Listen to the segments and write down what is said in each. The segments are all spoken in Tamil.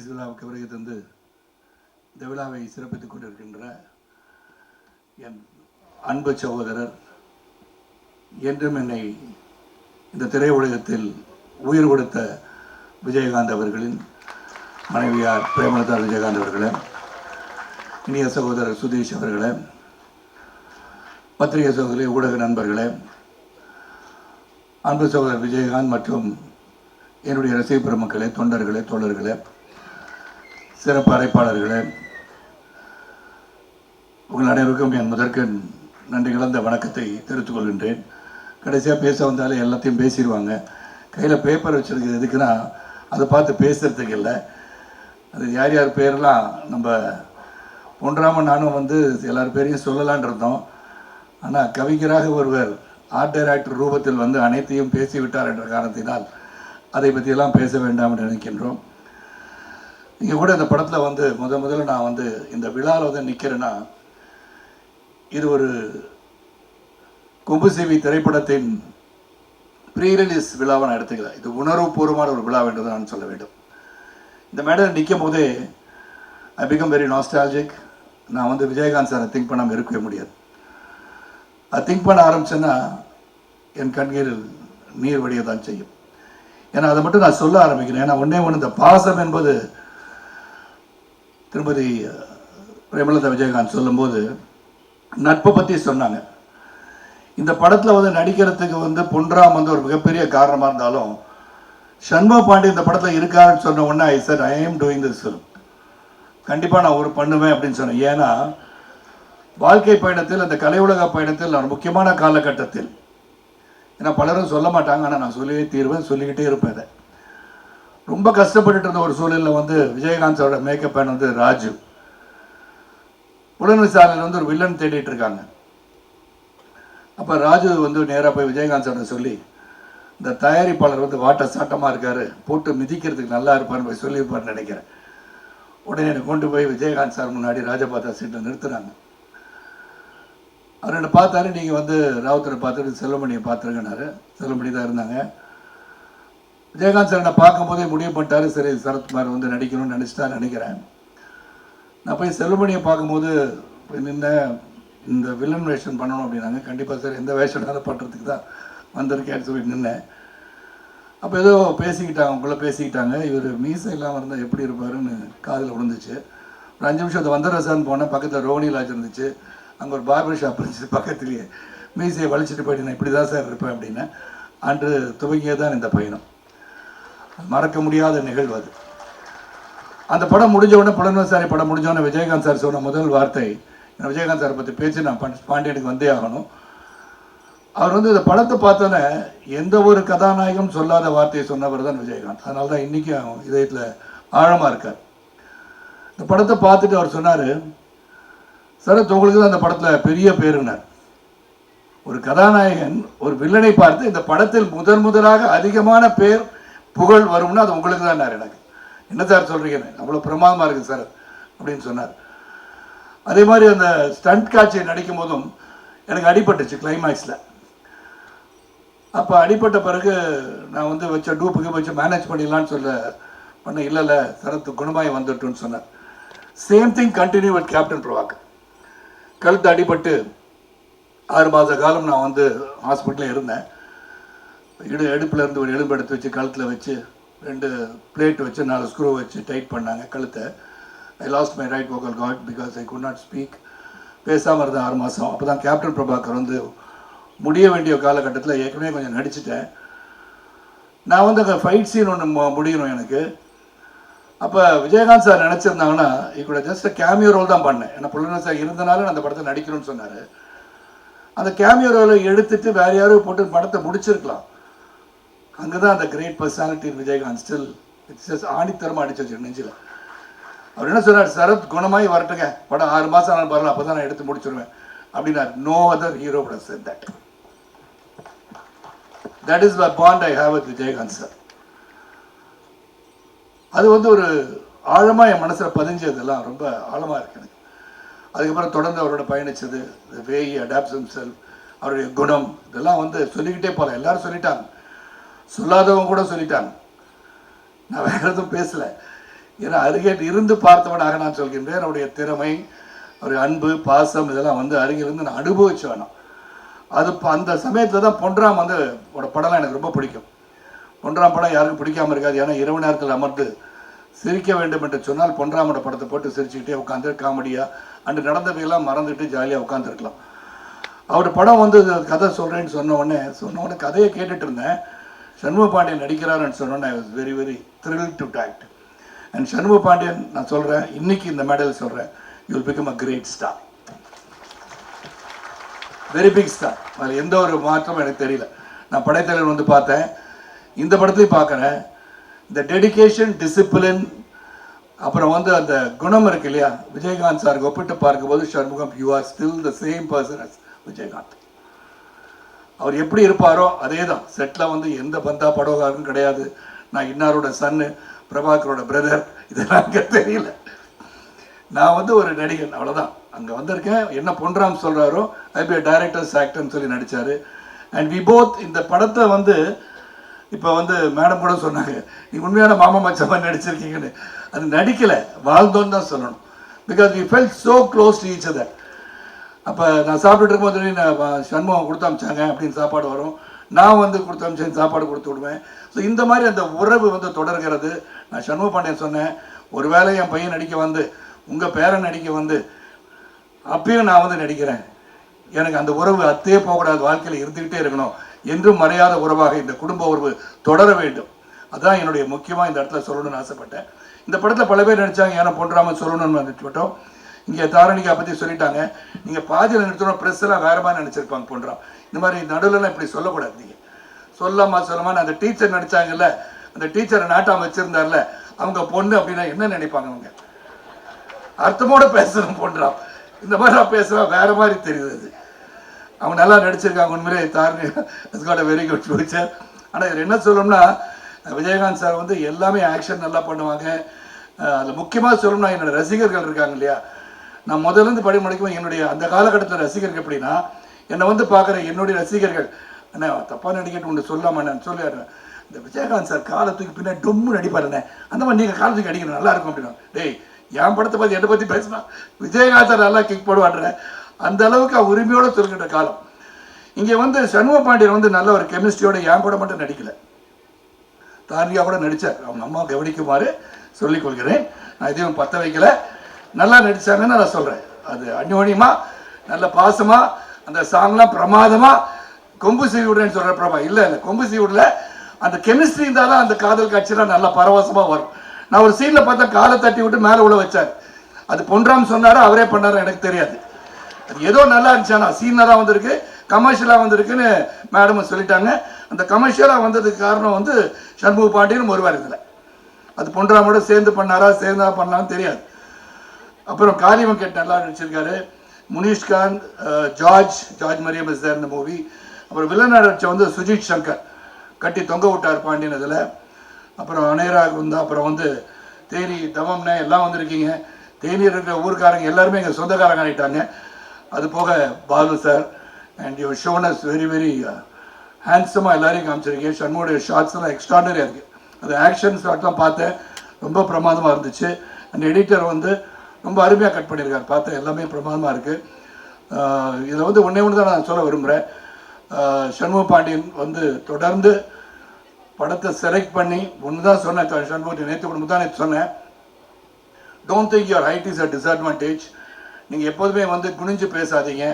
ரிலீஸ் விழாவுக்கு வருகை தந்து இந்த விழாவை சிறப்பித்துக் கொண்டிருக்கின்ற என் அன்பு சகோதரர் என்றும் என்னை இந்த திரையுலகத்தில் உயிர் கொடுத்த விஜயகாந்த் அவர்களின் மனைவியார் பிரேமலதா விஜயகாந்த் அவர்களே இனிய சகோதரர் சுதீஷ் அவர்களே பத்திரிகை சகோதரி ஊடக நண்பர்களே அன்பு சகோதரர் விஜயகாந்த் மற்றும் என்னுடைய ரசிக பெருமக்களே தொண்டர்களே தோழர்களே சிறப்பு அழைப்பாளர்களே உங்கள் அனைவருக்கும் என் முதற்கு நன்றி கலந்த வணக்கத்தை தெரிவித்துக் கொள்கின்றேன். கடைசியாக பேச வந்தாலே எல்லாத்தையும் பேசிடுவாங்க. கையில் பேப்பர் வச்சுருக்கிறது எதுக்குன்னா அதை பார்த்து பேசுகிறதுக்கு இல்லை. அது யார் யார் பேரெல்லாம் நம்ம ஒன்றாம நானும் வந்து எல்லார் பேரையும் சொல்லலான் இருந்தோம். ஆனால் கவிஞராக ஒருவர் ஆர்ட் டைரக்டர் ரூபத்தில் வந்து அனைத்தையும் பேசிவிட்டார் என்ற காரணத்தினால் அதை பற்றியெல்லாம் பேச வேண்டாம் என்று நினைக்கின்றோம். இங்கே கூட இந்த படத்தில் வந்து முத முதல்ல நான் வந்து இந்த விழாவில் வந்து நிற்கிறேன்னா இது ஒரு கொம்புசிவி திரைப்படத்தின் ப்ரீ ரிலீஸ் விழாவை நான் எடுத்துக்கிறேன். இது உணர்வுபூர்வமான ஒரு விழா என்று தான் நான் சொல்ல வேண்டும். இந்த மேடம் நிற்கும் போதே ஐ பிகம் வெரி நாஸ்டாலஜிக் நான் வந்து விஜயகாந்த் சாரை திங்க் பண்ணாமல் இருக்கவே முடியாது. அது திங்க் பண்ண ஆரம்பிச்சேன்னா என் கண்களில் நீர் வடிய தான் செய்யும். ஏன்னா அதை மட்டும் நான் சொல்ல ஆரம்பிக்கிறேன். ஏன்னா ஒன்றே ஒன்று இந்த பாசம் என்பது திருமதி பிரேமலதா விஜயகாந்த் சொல்லும்போது நட்பை பற்றி சொன்னாங்க. இந்த படத்தில் வந்து நடிக்கிறதுக்கு வந்து பொன்ராம் வந்து ஒரு மிகப்பெரிய காரணமாக இருந்தாலும் சண்முக பாண்டி இந்த படத்தில் இருக்காருன்னு சொன்ன உடனே I sir I am doing this film கண்டிப்பாக நான் ஒரு பண்ணுவேன் அப்படின்னு சொன்னேன். ஏன்னா வாழ்க்கை பயணத்தில் அந்த கலை உலக பயணத்தில் நான் முக்கியமான காலகட்டத்தில் ஏன்னா பலரும் சொல்ல மாட்டாங்க ஆனால் நான் சொல்லியே தீர்வேன் சொல்லிக்கிட்டே இருப்பேன் இதை ரொம்ப கஷ்டப்பட்டுட்டு இருந்த ஒரு சூழலில் வந்து விஜயகாந்த் சாரோட மேக்கப் பேன் வந்து ராஜு. உடனே சாலையில் வந்து ஒரு வில்லன் தேடிட்டு இருக்காங்க. அப்போ ராஜு வந்து நேராக போய் விஜயகாந்த் சார்ட்ட சொல்லி இந்த தயாரிப்பாளர் வந்து வாட்ட சாட்டமாக இருக்காரு போட்டு மிதிக்கிறதுக்கு நல்லா இருப்பார்னு போய் சொல்லியிருப்பார்னு நினைக்கிறேன். உடனே என்னை கொண்டு போய் விஜயகாந்த் சார் முன்னாடி ராஜபாத்தா சீட்டில் நிறுத்துறாங்க அவர் என்னை பார்த்தாரு நீங்கள் வந்து ராவுத்தரை பார்த்துட்டு செல்வமணியை பார்த்துருங்கனாரு செல்வமணி தான் இருந்தாங்க. விஜயகாந்த் சார் என்னை பார்க்கும்போதே முடிவு பண்ணிட்டாரு. சரி சரத்குமார் வந்து நடிக்கணும்னு நினச்சிட்டா நினைக்கிறேன். நான் போய் செல்வமணியை பார்க்கும்போது போய் நின்னேன். இந்த வில்லன் வேஷன் பண்ணணும் அப்படின்னாங்க. கண்டிப்பாக சார் எந்த வேஷனாலும் பண்ணுறதுக்கு தான் வந்திருக்கேன்னு சொல்லி நின்னேன். அப்போ ஏதோ பேசிக்கிட்டாங்க உங்களை பேசிக்கிட்டாங்க. இவர் மீசை இல்லாமல் இருந்தால் எப்படி இருப்பாருன்னு காதில் விழுந்துச்சு. ஒரு அஞ்சு நிமிஷம் அதை வந்தரசான்னு போனேன். பக்கத்தில் ரோனி லாட்ஜ் இருந்துச்சு. அங்கே ஒரு பார்பர் ஷாப் இருந்துச்சு பக்கத்துலேயே. மீசையை வலிச்சிட்டு போயிட்டு நான் இப்படி தான் சார் இருப்பேன் அப்படின்னு அன்று துவங்கியதான் இந்த பயணம். மறக்க முடியாத நிகழ்வு அது. அந்த படம் முடிஞ்ச உடனே புலன்வசாரி படம் முடிஞ்ச உடனே விஜயகாந்த் சார் சொன்ன முதல் வார்த்தை விஜயகாந்த் சாரை பற்றி பேச்சு நான் பாண்டியனுக்கு வந்தே ஆகணும். அவர் வந்து இந்த படத்தை பார்த்தோன்னே எந்த ஒரு கதாநாயகம் சொல்லாத வார்த்தையை சொன்னவர் தான் விஜயகாந்த். அதனால தான் இன்றைக்கும் இதயத்தில் ஆழமாக இருக்கார். இந்த படத்தை பார்த்துட்டு அவர் சொன்னார் சரத் உங்களுக்கு தான் அந்த படத்தில் பெரிய பேருனார் ஒரு கதாநாயகன் ஒரு வில்லனை பார்த்து இந்த படத்தில் முதன் முதலாக அதிகமான பேர் புகழ் வரும்னா அது உங்களுக்கு தான் எனக்கு. என்ன சார் சொல்கிறீங்க அவ்வளோ பிரமாதமாக இருக்குது சார் அப்படின்னு சொன்னார். அதே மாதிரி அந்த ஸ்டண்ட் காட்சியை நடிக்கும் போதும் எனக்கு அடிபட்டுச்சு கிளைமேக்ஸில் அப்போ அடிப்பட்ட பிறகு நான் வந்து வச்ச டூப்புக்கு வச்சு மேனேஜ் பண்ணிடலான்னு சொல்ல பண்ண இல்லை இல்லை சரத்து குணமாய் வந்துட்டுன்னு சொன்னார். Same thing continue with captain பிரபாக் கழுத்து அடிபட்டு ஆறு மாத காலம் நான் வந்து ஹாஸ்பிட்டலில் இருந்தேன். இடு அடுப்பில் இருந்து ஒரு எலும்பு எடுத்து வச்சு கழுத்தில் வச்சு ரெண்டு பிளேட் வச்சு நாலு ஸ்க்ரூ வச்சு டைட் பண்ணாங்க கழுத்தை. I lost my right vocal cord because I could not speak பேசாமல் இருந்தேன் ஆறு மாதம் அப்போ தான் கேப்டன் பிரபாகர் வந்து முடிய வேண்டிய காலகட்டத்தில் ஏற்கனவே கொஞ்சம் நடிச்சிட்டேன். நான் வந்து அங்கே ஃபைட் சீன் ஒன்று முடியணும் எனக்கு. அப்போ விஜயகாந்த் சார் நினச்சிருந்தாங்கன்னா கூட ஜஸ்ட் கேமியோ ரோல் தான் பண்ணேன். ஏன்னா புள்ளன சார் இருந்தனால நான் அந்த படத்தை நடிக்கணும்னு சொன்னார். அந்த கேமியோ ரோலை எடுத்துட்டு வேற யாரும் போட்டு படத்தை முடிச்சிருக்கலாம். அங்கே தான் அந்த great personality Vijayakanth. Still it's ஆணித்தரமாக அடிச்சு வச்சு நெஞ்சில். அவர் என்ன சொன்னார் சரத் குணமாய் வரட்டுங்க. படம் ஆறு மாதம் நான் வரல அப்போ தான் நான் எடுத்து முடிச்சிருவேன். அப்படின்னார். நோ அதர் ஹீரோ கூட have that is that is I bond with Vijayakanth sir அது வந்து ஒரு ஆழமாக என் மனசில் பதிஞ்சதெல்லாம் ரொம்ப ஆழமாக இருக்கு எனக்கு. அதுக்கப்புறம் தொடர்ந்து அவரோட பயணிச்சது வே அடாப்ட்ஸ் செல்ஃப் அவருடைய குணம் இதெல்லாம் வந்து சொல்லிக்கிட்டே போகலாம். எல்லாரும் சொல்லிட்டாங்க. சொல்லாதவங்க கூட சொல்லிட்டாங்க. நான் வேற எதுவும் பேசல. ஏன்னா அருகே இருந்து பார்த்தவனாக நான் சொல்கின்றேன். அவருடைய திறமை அவருடைய அன்பு பாசம் இதெல்லாம் வந்து அருகிலிருந்து நான் அனுபவிச்சு வேணும். அது இப்போ அந்த சமயத்தில் தான் பொன்றாம் வந்து படம்லாம் எனக்கு ரொம்ப பிடிக்கும். பொன்றாம் படம் யாருக்கும் பிடிக்காம இருக்காது. ஏன்னா இரவு நேரத்தில் அமர்ந்து சிரிக்க வேண்டும் என்று சொன்னால் பொன்ராமோட படத்தை போட்டு சிரிச்சுக்கிட்டே உட்காந்து காமெடியாக அன்று நடந்தவையெல்லாம் மறந்துட்டு ஜாலியாக உட்காந்துருக்கலாம் அவர் படம் வந்து கதை சொல்கிறேன்னு சொன்ன உடனே சொன்ன உடனே கதையை கேட்டுட்டு இருந்தேன். சண்முக பாண்டியன் நடிக்கிறாருன்னு சொன்னோன்னு I was very very thrill to talk and Shanmuga Pandian நான் சொல்கிறேன் இன்னைக்கு இந்த மெடல் சொல்கிறேன் you will become a great star very big star அதில் எந்த ஒரு மாற்றமும் எனக்கு தெரியல. நான் படைத்தலைவர் வந்து பார்த்தேன். இந்த படத்தையும் பார்க்குறேன். இந்த டெடிகேஷன் டிசிப்ளின் அப்புறம் வந்து அந்த குணம் இருக்கு இல்லையா? விஜயகாந்த் சாருக்கு ஒப்பிட்டு பார்க்கும்போது Shanmugam you are still the same person as Vijayakanth. அவர் எப்படி இருப்பாரோ அதே தான் செட்டில் வந்து எந்த பந்தா படகாரும் கிடையாது. நான் இன்னாரோட சன்னு பிரபாகரோட பிரதர் இதெல்லாம் அங்கே தெரியல. நான் வந்து ஒரு நடிகன் அவ்வளோதான் அங்கே வந்திருக்கேன். என்ன பொன்ராம் சொல்கிறாரோ ஐ பி டைரக்டர்ஸ் ஆக்டர்னு சொல்லி நடித்தார் அண்ட் வி போத் இந்த படத்தை வந்து இப்போ வந்து மேடம் கூட சொன்னாங்க நீ உண்மையான மாமா மச்சமா நடிச்சிருக்கீங்கன்னு. அது நடிக்கலை வாழ்ந்தோன்னு தான் சொல்லணும். Because we fell so close to each other அப்போ நான் சாப்பிட்டுட்டு இருக்கும்போது நான் சண்முகம் கொடுத்து அமிச்சாங்க அப்படின்னு சாப்பாடு வரும். நான் வந்து கொடுத்து அமிச்சேன் சாப்பாடு கொடுத்து விடுவேன். ஸோ இந்த மாதிரி அந்த உறவு வந்து தொடர்கிறது. நான் சண்முக பாண்டியன் சொன்னேன் ஒருவேளை என் பையன் நடிக்க வந்து உங்கள் பேரன் நடிக்க வந்து அப்பயும் நான் வந்து நடிக்கிறேன். எனக்கு அந்த உறவு அத்தே போகக்கூடாது வாழ்க்கையில் இருந்துக்கிட்டே இருக்கணும் என்றும் மறையாத உறவாக இந்த குடும்ப உறவு தொடர வேண்டும். அதான் என்னுடைய முக்கியமாக இந்த இடத்துல சொல்லணும்னு ஆசைப்பட்டேன். இந்த படத்தில் பல பேர் நடிச்சாங்க ஏன்னா பொன்றாமல் சொல்லணும்னு நினச்சிட்டோம் இங்கே தாரணிகா பற்றி சொல்லிட்டாங்க. நீங்கள் பாதியில் நிறுத்தணும் ப்ரெஸ் எல்லாம் வேற மாதிரி நினச்சிருப்பாங்க போன்றான் இந்த மாதிரி நடுவில்லாம் இப்படி சொல்லக்கூடாது நீங்கள் சொல்லாமா சொல்லாமா அந்த டீச்சர் நடிச்சாங்கல்ல அந்த டீச்சரை நாட்டாம வச்சுருந்தார்ல அவங்க பொண்ணு அப்படின்னா என்ன நினைப்பாங்க அவங்க? அர்த்தமோட பேசணும் போன்றான் இந்த மாதிரி நான் பேசுறா வேற மாதிரி தெரியுது அது. அவங்க நல்லா நடிச்சிருக்காங்க உண்மையிலே Dharani got very good future ஆனால் இதில் என்ன சொல்லணும்னா விஜயகாந்த் சார் வந்து எல்லாமே ஆக்ஷன் நல்லா பண்ணுவாங்க. அதில் முக்கியமாக சொல்லணும்னா என்னோட ரசிகர்கள் இருக்காங்க இல்லையா? நான் முதல்ல இருந்து படி முடிக்கும் என்னுடைய அந்த காலகட்டத்தில் ரசிகர்கள் எப்படின்னா என்னை வந்து பார்க்குற என்னுடைய ரசிகர்கள் அண்ணா தப்பாக நடிக்கட்டு ஒன்று சொல்லாம நான் இந்த விஜயகாந்த் சார் காலை தூக்கி பின்னாடி டொம்மு நடிப்பாருண்ணே அந்த மாதிரி நீங்கள் காலை தூக்கி அடிக்கணும் நல்லா இருக்கும் அப்படின்னா. டேய் என் படத்தை பற்றி என்னை பற்றி பேசினா. விஜயகாந்த் சார் நல்லா கிக் போடுவாடுற அந்த அளவுக்கு அவர் உரிமையோட சொல்கின்ற காலம். இங்கே வந்து சண்முக பாண்டியன் வந்து நல்ல ஒரு கெமிஸ்ட்ரியோட என் கூட மட்டும் நடிக்கல. தாரியா கூட நடித்தார் அவங்க அம்மா கவனிக்குமாறு சொல்லிக் கொள்கிறேன். நான் எதையும் பற்ற வைக்கல. நல்லா நடிச்சாங்கன்னு நான் சொல்கிறேன் அது அந்யோன்யமா நல்ல பாசமாக அந்த சாங்லாம் பிரமாதமாக கொம்பு சீவி விடுறேன்னு சொல்கிற பிரபா இல்லை இல்லை கொம்பு செய்ய விடல அந்த கெமிஸ்ட்ரி இருந்தாலும் அந்த காதல் காட்சியெல்லாம் நல்லா பரவசமாக வரும். நான் ஒரு சீனில் பார்த்தா காலை தட்டி விட்டு மேலே உள்ள வச்சார். அது பொன்ராம் சொன்னாரோ அவரே பண்ணாரோ எனக்கு தெரியாது. அது ஏதோ நல்லா இருந்துச்சானா சீனராக வந்திருக்கு கமர்ஷியலாக வந்திருக்குன்னு மேடம் சொல்லிட்டாங்க. அந்த கமர்ஷியலாக வந்ததுக்கு காரணம் வந்து சண்முக பாண்டியன் ஒருவர் இதில். அது பொன்ராமோட சேர்ந்து பண்ணாரா சேர்ந்தா பண்ணலான்னு தெரியாது. அப்புறம் காளிவன் கேட் நல்லா நடிச்சிருக்காரு. Munishkanth George George Mariam is இந்த மூவி அப்புறம் வில்லன் நடிச்ச வந்து சுஜித் சங்கர் கட்டி தொங்க விட்டார் பாண்டியன் இதில். அப்புறம் அனேராக வந்து அப்புறம் வந்து தேனி தவம்னே எல்லாம் வந்திருக்கீங்க. தேனியில் இருக்கிற ஊர்க்காரங்க எல்லாருமே எங்கள் சொந்தக்காரங்க ஆகிட்டாங்க அது போக Balu sir and you shown us very very ஹேண்ட்ஸமாக எல்லாரையும் காமிச்சிருக்கீங்க. ஷண்முடைய ஷார்ட்ஸ் எல்லாம் எக்ஸ்ட்ராடனரியாக இருக்குது அது ஆக்ஷன் ஷாட்லாம் பார்த்தேன். ரொம்ப பிரமாதமாக இருந்துச்சு. அந்த எடிட்டர் வந்து ரொம்ப அருமையாக கட் பண்ணியிருக்காரு. பார்த்தா எல்லாமே பிரமாதமாக இருக்குது இதில் வந்து ஒன்றே ஒன்று தான் நான் சொல்ல விரும்புகிறேன் சண்முக பாண்டியன் வந்து தொடர்ந்து படத்தை செலக்ட் பண்ணி ஒன்று தான் சொன்னேன் சண்முகத்தை நேற்று ஒன்று தான் நேற்று சொன்னேன். Don't think your height is a disadvantage நீங்கள் எப்போதுமே வந்து குனிஞ்சு பேசாதீங்க.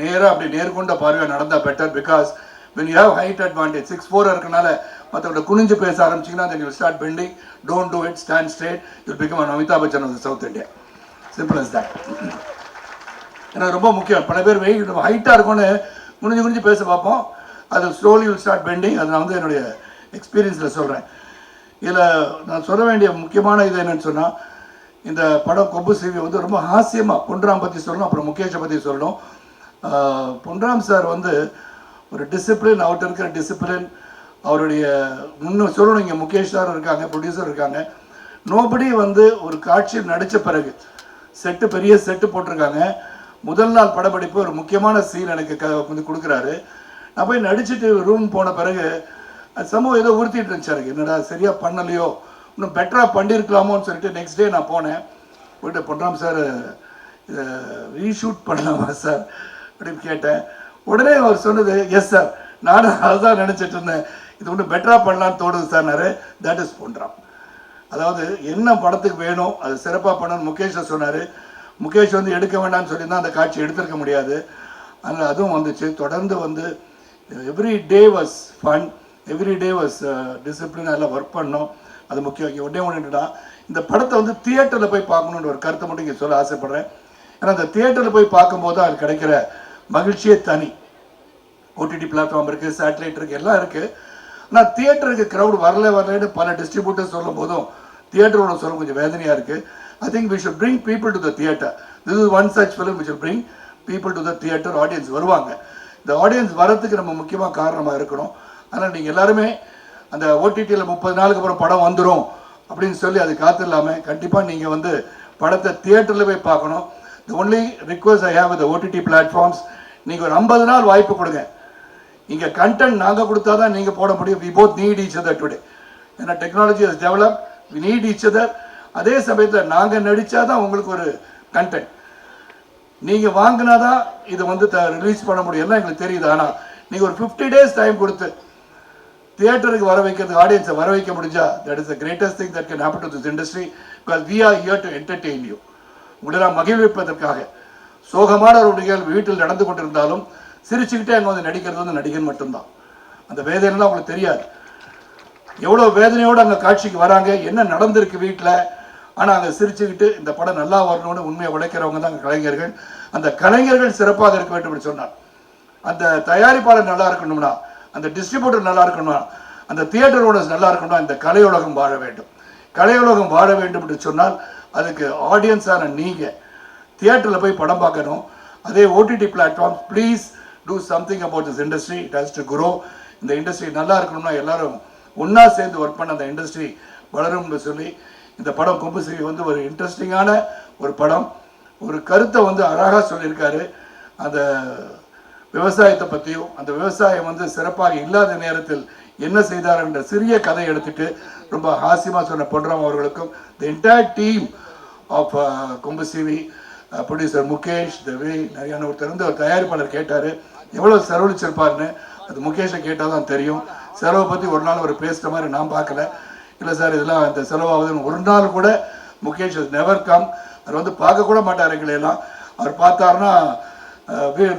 நேராக அப்படி நேர்கொண்ட பார்வையாக நடந்தால் better because when you have height advantage six four இருக்கனால மற்றவங்க குனிஞ்சு பேச ஆரம்பிச்சிங்கன்னா then you start bending don't do it stand straight. You'll become an Amitabh Bachchan south the simple as that ஏன்னா எனக்கு ரொம்ப முக்கியம். பல பேர் வெயிட் ஹைட்டாக இருக்கும்னு முடிஞ்சு முடிஞ்சு பேச பார்ப்போம். அது ஸ்லோலி வில் ஸ்டார்ட் பெண்டிங் அது நான் வந்து என்னுடைய எக்ஸ்பீரியன்ஸில் சொல்கிறேன் இதில் நான் சொல்ல வேண்டிய முக்கியமான இது என்னென்னு சொன்னால் இந்த படம் கொம்பு சீவி வந்து ரொம்ப ஹாஸ்யமாக பொன்ராம் பற்றி சொல்லணும் அப்புறம் முகேஷை பற்றி சொல்லணும். பொன்ராம் சார் வந்து ஒரு டிசிப்ளின் அவர்கிட்ட இருக்கிற டிசிப்ளின் அவருடைய முன்ன சொல்லணும் இங்கே முகேஷ் சார் இருக்காங்க ப்ரொடியூசர் இருக்காங்க. நோபடி வந்து ஒரு காட்சியில் நடித்த பிறகு செட்டு பெரிய செட்டு போட்டிருக்காங்க. முதல் நாள் படப்பிடிப்பு ஒரு முக்கியமான சீன் எனக்கு க வந்து கொடுக்குறாரு. நான் போய் நடிச்சுட்டு ரூம் போன பிறகு சமூகம் ஏதோ உறுத்திட்டு இருந்துச்சு எனக்கு. என்னடா சரியாக பண்ணலையோ? இன்னும் பெட்டராக பண்ணியிருக்கலாமோன்னு சொல்லிட்டு நெக்ஸ்ட் டே நான் போனேன். போயிட்டு பொன்ராம் சார் இதை ரீஷூட் பண்ணலாமா சார் அப்படின்னு கேட்டேன். உடனே அவர் சொன்னது எஸ் சார் நானும் அதுதான் நினச்சிட்டு இருந்தேன். இது ஒன்றும் பெட்டராக பண்ணலான்னு தோணுது சார்னாரு தட் இஸ் பொன்ராம். அதாவது என்ன படத்துக்கு வேணும் அது சிறப்பாக பண்ணணும் முகேஷை சொன்னார். முகேஷ் வந்து எடுக்க வேண்டாம்னு சொல்லி தான் அந்த காட்சி எடுத்திருக்க முடியாது. அதனால் அதுவும் வந்துச்சு. தொடர்ந்து வந்து every day was fun every day was discipline எல்லாம் ஒர்க் பண்ணோம். அது முக்கியம். உடனே ஒன்றுடா இந்த படத்தை வந்து தியேட்டரில் போய் பார்க்கணுன்ற ஒரு கருத்தை மட்டும் இங்கே சொல்ல ஆசைப்பட்றேன். ஏன்னா அந்த தியேட்டரில் போய் பார்க்கும்போது தான் அது கிடைக்கிற மகிழ்ச்சியே தனி. ஓடிடி பிளாட்ஃபார்ம் இருக்குது சேட்டலைட் இருக்குது எல்லாம் இருக்குது ஆனால் தியேட்டருக்கு க்ரௌட் வரல வரலன்னு பல டிஸ்ட்ரிபியூட்டர் சொல்லும் போதும் தியேட்டரோட சொல்ல கொஞ்சம் வேதனையாக இருக்குது I think we should bring people to the theatre this is one such film we should bring people to the theatre audience வருவாங்க. இந்த ஆடியன்ஸ் வரத்துக்கு நம்ம முக்கியமாக காரணமாக இருக்கணும். ஆனால் நீங்கள் எல்லாருமே அந்த ஓடிடியில் முப்பது நாளுக்கு அப்புறம் படம் வந்துடும் அப்படின்னு சொல்லி அது காத்து இல்லாமல் கண்டிப்பாக நீங்கள் வந்து படத்தை தியேட்டரில் போய் பார்க்கணும். The only request I have the OTT platforms நீங்கள் ஒரு ஐம்பது நாள் வாய்ப்பு கொடுங்க. இங்கே கண்டென்ட் நாங்கள் கொடுத்தா தான் நீங்கள் போட முடியும். We both need each other today ஏன்னா technology is develop we need each other அதே சமயத்தில் நாங்கள் நடித்தா தான் உங்களுக்கு ஒரு கண்டென்ட் நீங்கள் வாங்கினா தான் இதை வந்து ரிலீஸ் பண்ண முடியும். எல்லாம் எங்களுக்கு தெரியுது. ஆனால் நீங்கள் ஒரு ஃபிஃப்டி டேஸ் டைம் கொடுத்து தியேட்டருக்கு வர வைக்கிறது ஆடியன்ஸை வர வைக்க முடிஞ்சா that is the greatest thing that can happen to this industry because we are here to entertain you உங்களை நான் மகிழ்விப்பதற்காக. சோகமான ஒரு நிகழ்வு வீட்டில் நடந்து கொண்டிருந்தாலும் சிரிச்சுக்கிட்டே அங்கே வந்து நடிக்கிறது வந்து நடிகன் மட்டும்தான். அந்த வேதனைலாம் அவங்களுக்கு தெரியாது. எவ்வளோ வேதனையோடு அங்கே காட்சிக்கு வராங்க என்ன நடந்திருக்கு வீட்டில் ஆனால் அங்கே சிரிச்சுக்கிட்டு இந்த படம் நல்லா வரணும்னு உண்மையை உழைக்கிறவங்க தான் கலைஞர்கள். அந்த கலைஞர்கள் சிறப்பாக இருக்க வேண்டும் என்று சொன்னார். அந்த தயாரிப்பாளர் நல்லா இருக்கணும்னா அந்த டிஸ்ட்ரிபியூட்டர் நல்லா இருக்கணும்னா அந்த தியேட்டர் ஓனர்ஸ் நல்லா இருக்கணும்னா இந்த கலையுலகம் வாழ வேண்டும். கலையுலகம் வாழ வேண்டும் என்று சொன்னால் அதுக்கு ஆடியன்ஸான நீங்கள் தியேட்டரில் போய் படம் பார்க்கணும். அதே OTT platform please do something about this industry it has to grow இந்த இண்டஸ்ட்ரி நல்லா இருக்கணும்னா எல்லாரும் ஒன்றா சேர்ந்து ஒர்க் பண்ண அந்த இண்டஸ்ட்ரி வளரும்னு சொல்லி இந்த படம் கும்பஸ்ரீ வந்து ஒரு இன்ட்ரெஸ்டிங்கான ஒரு படம். ஒரு கருத்தை வந்து அழகாக சொல்லியிருக்காரு. அந்த விவசாயத்தை பற்றியும் அந்த விவசாயம் வந்து சிறப்பாக இல்லாத நேரத்தில் என்ன செய்தார் என்ற சிறிய கதை எடுத்துட்டு ரொம்ப ஹாஸ்யமாக சொன்ன பொன்ராம் அவர்களுக்கும் த என்டையர் டீம் ஆஃப் கும்பசிவி ப்ரொடியூசர் முகேஷ் தவி நிறையான ஒருத்தர் வந்து ஒரு தயாரிப்பாளர் கேட்டார். எவ்வளோ செலவழிச்சிருப்பாருன்னு அது முகேஷை கேட்டால் தான் தெரியும். செலவை பற்றி ஒரு நாள் அவர் பேசுகிற மாதிரி நான் பார்க்கல. இல்லை சார் இதெல்லாம் இந்த செலவாகுதுன்னு ஒரு நாள் கூட முகேஷ் நெவர் கம் அவர் வந்து பார்க்கக்கூட மாட்டார் எங்களையெல்லாம் அவர் பார்த்தாருன்னா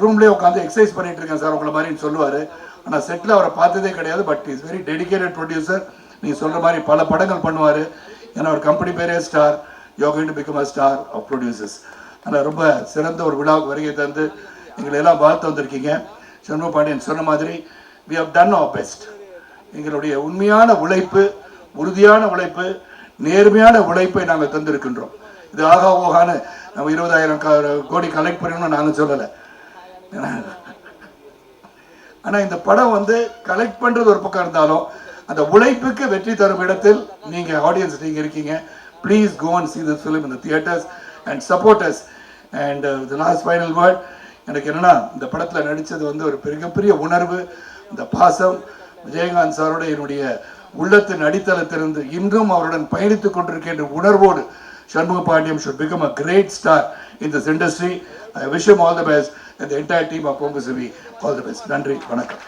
ரூம்லேயே உட்காந்து எக்ஸசைஸ் பண்ணிட்டு இருக்கேன் சார் உங்களை மாதிரின்னு சொல்லுவார். ஆனால் செட்டில் அவரை பார்த்ததே கிடையாது. But is very dedicated producer நீங்கள் சொல்கிற மாதிரி பல படங்கள் பண்ணுவார். ஏன்னா அவர் கம்பெனி பேரே star யோகின் become a star of producers அதனால் ரொம்ப சிறந்த ஒரு விழாவுக்கு வருகை தந்து எல்லாம் பார்த்து வந்திருக்கீங்க. சண்முக பாண்டியன் சொன்ன மாதிரி we have done our best எங்களுடைய உண்மையான உழைப்பு உறுதியான உழைப்பு நேர்மையான உழைப்பை நாங்கள் தந்திருக்கின்றோம். இது ஆகா ஓகான நம்ம இருபதாயிரம் கோடி கலெக்ட் பண்ணணும்னு நாங்கள் சொல்லலை. ஆனால் இந்த படம் வந்து கலெக்ட் பண்ணுறது ஒரு பக்கம் இருந்தாலும் அந்த உழைப்புக்கு வெற்றி தரும் இடத்தில் நீங்கள் ஆடியன்ஸ் நீங்கள் இருக்கீங்க. Please go and see this film இந்த theatres and supporters and last final word எனக்கு என்னன்னா இந்த படத்தில் நடித்தது வந்து ஒரு மிகப்பெரிய உணர்வு இந்த பாசம் விஜயகாந்த் சாரோட என்னுடைய உள்ளத்தின் அடித்தளத்திலிருந்து இன்றும் அவருடன் பயணித்துக் கொண்டிருக்கின்ற உணர்வோடு Shanmuga Pandiyan should become a great star in this industry. I wish him all the best and the entire team of all the all the best. நன்றி வணக்கம்